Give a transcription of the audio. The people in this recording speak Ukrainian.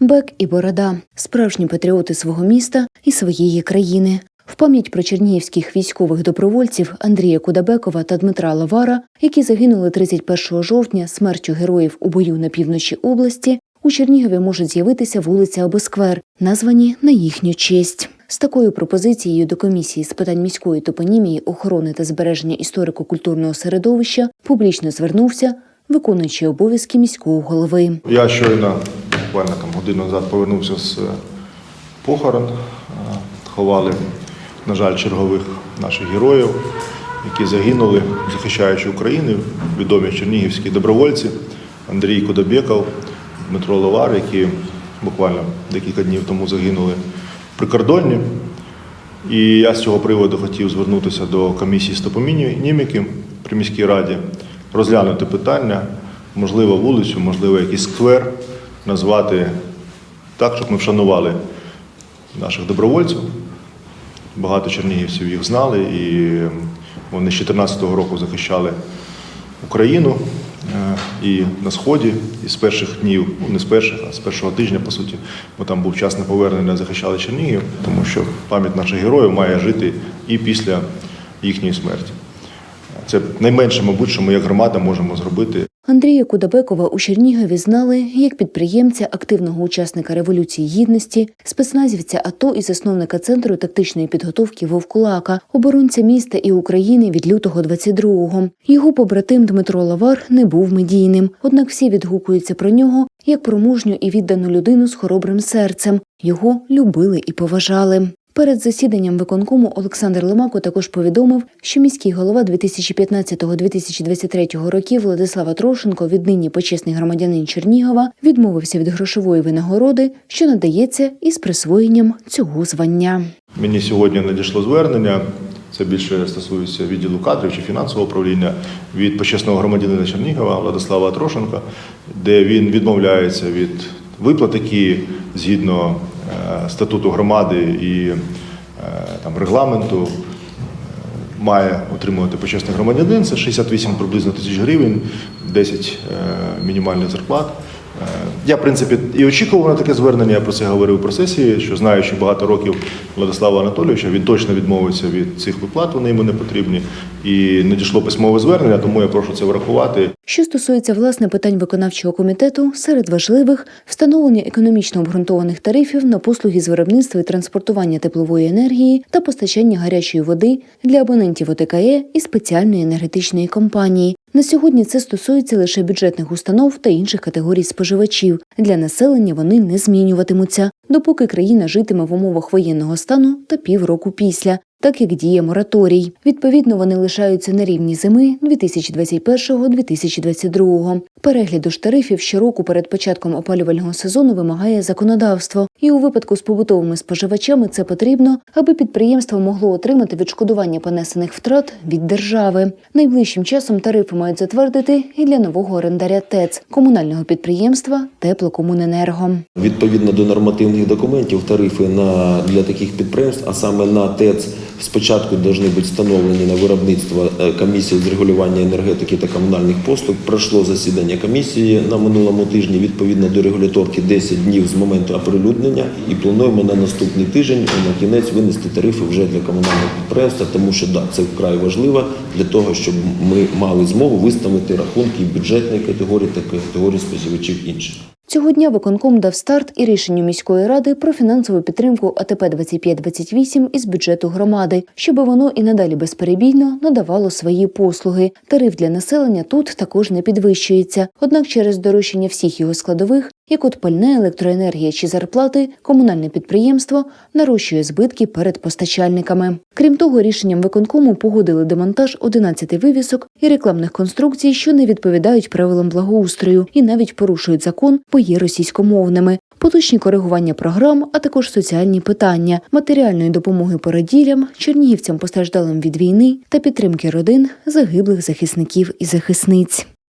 Бек і Борода справжні патріоти свого міста і своєї країни. В пам'ять про чернігівських військових добровольців Андрія Кудабекова та Дмитра Лавара, які загинули 31 жовтня смертю героїв у бою на півночі області, у Чернігові можуть з'явитися вулиця або сквер, названі на їхню честь. З такою пропозицією до комісії з питань міської топонімії, охорони та збереження історико-культурного середовища публічно звернувся виконуючий обов'язки міського голови. Я щойно, буквально там годину назад, повернувся з е, похорон. Е, Ховали, на жаль, чергових наших героїв, які загинули, захищаючи Україну, відомі чернігівські добровольці Андрій Кудобєков, Дмитро Ловар, які буквально декілька днів тому загинули в прикордонні. І я з цього приводу хотів звернутися до комісії з топоніміки при міській раді, розглянути питання, можливо, вулицю, можливо, якийсь сквер назвати так, щоб ми вшанували наших добровольців. Багато чернігівців їх знали, і вони з 2014 року захищали Україну е, і на сході, і з перших днів, ну не з перших, а з першого тижня, по суті, бо там був час на повернення, захищали Чернігів, тому що пам'ять наших героїв має жити і після їхньої смерті. Це найменше, мабуть, що ми як громада можемо зробити. Андрія Кудабекова у Чернігові знали як підприємця, активного учасника Революції Гідності, спецназівця АТО і засновника центру тактичної підготовки Вовкулака, оборонця міста і України від лютого 22-го. Його побратим Дмитро Лавар не був медійним, однак всі відгукуються про нього як про мужню і віддану людину з хоробрим серцем. Його любили і поважали. Перед засіданням виконкому Олександр Ломако також повідомив, що міський голова 2015-2023 років Владислава Трошенко, віднині почесний громадянин Чернігова, відмовився від грошової винагороди, що надається із присвоєнням цього звання. Мені сьогодні надійшло звернення. Це більше стосується відділу кадрів чи фінансового управління від почесного громадянина Чернігова Владислава Трошенка, де він відмовляється від виплат, які згідно статуту громади і е, там регламенту е, має отримувати почесний громадянин. Це 68 приблизно тисяч гривень, 10 е, мінімальних зарплат. Я, в принципі, і очікував на таке звернення, я про це говорив про сесії, що знаючи багато років Владислава Анатолійовича, він точно відмовиться від цих виплат, вони йому не потрібні. І надійшло письмове звернення, тому я прошу це врахувати. Що стосується власне питань виконавчого комітету, серед важливих встановлення економічно обґрунтованих тарифів на послуги з виробництва і транспортування теплової енергії та постачання гарячої води для абонентів ОТКЕ і спеціальної енергетичної компанії. На сьогодні це стосується лише бюджетних установ та інших категорій споживачів. Для населення вони не змінюватимуться, допоки країна житиме в умовах воєнного стану та півроку після. Так як діє мораторій, відповідно, вони лишаються на рівні зими 2021-2022. Перегляду ж тарифів щороку перед початком опалювального сезону вимагає законодавство, і у випадку з побутовими споживачами це потрібно, аби підприємство могло отримати відшкодування понесених втрат від держави. Найближчим часом тарифи мають затвердити і для нового орендаря ТЕЦ комунального підприємства Теплокомуненерго. Відповідно до нормативних документів, тарифи на для таких підприємств, а саме на ТЕЦ, спочатку повинні бути встановлені на виробництво е, комісії з регулювання енергетики та комунальних послуг. Пройшло засідання комісії на минулому тижні. Відповідно до регуляторки 10 днів з моменту оприлюднення, і плануємо на наступний тиждень на кінець винести тарифи вже для комунального підприємства, тому що да, це вкрай важливо для того, щоб ми мали змогу виставити рахунки бюджетної категорії та категорії споживачів інших. Цього дня виконком дав старт і рішенню міської ради про фінансову підтримку АТП 2528 із бюджету громади, щоб воно і надалі безперебійно надавало свої послуги. Тариф для населення тут також не підвищується. Однак через доручення всіх його складових, як от пальне, електроенергія чи зарплати, комунальне підприємство нарощує збитки перед постачальниками. Крім того, рішенням виконкому погодили демонтаж 11 вивісок і рекламних конструкцій, що не відповідають правилам благоустрою і навіть порушують закон, бо є російськомовними. Поточні коригування програм, а також соціальні питання, матеріальної допомоги породіллям, чернігівцям постраждалим від війни та підтримки родин загиблих захисників і захисниць.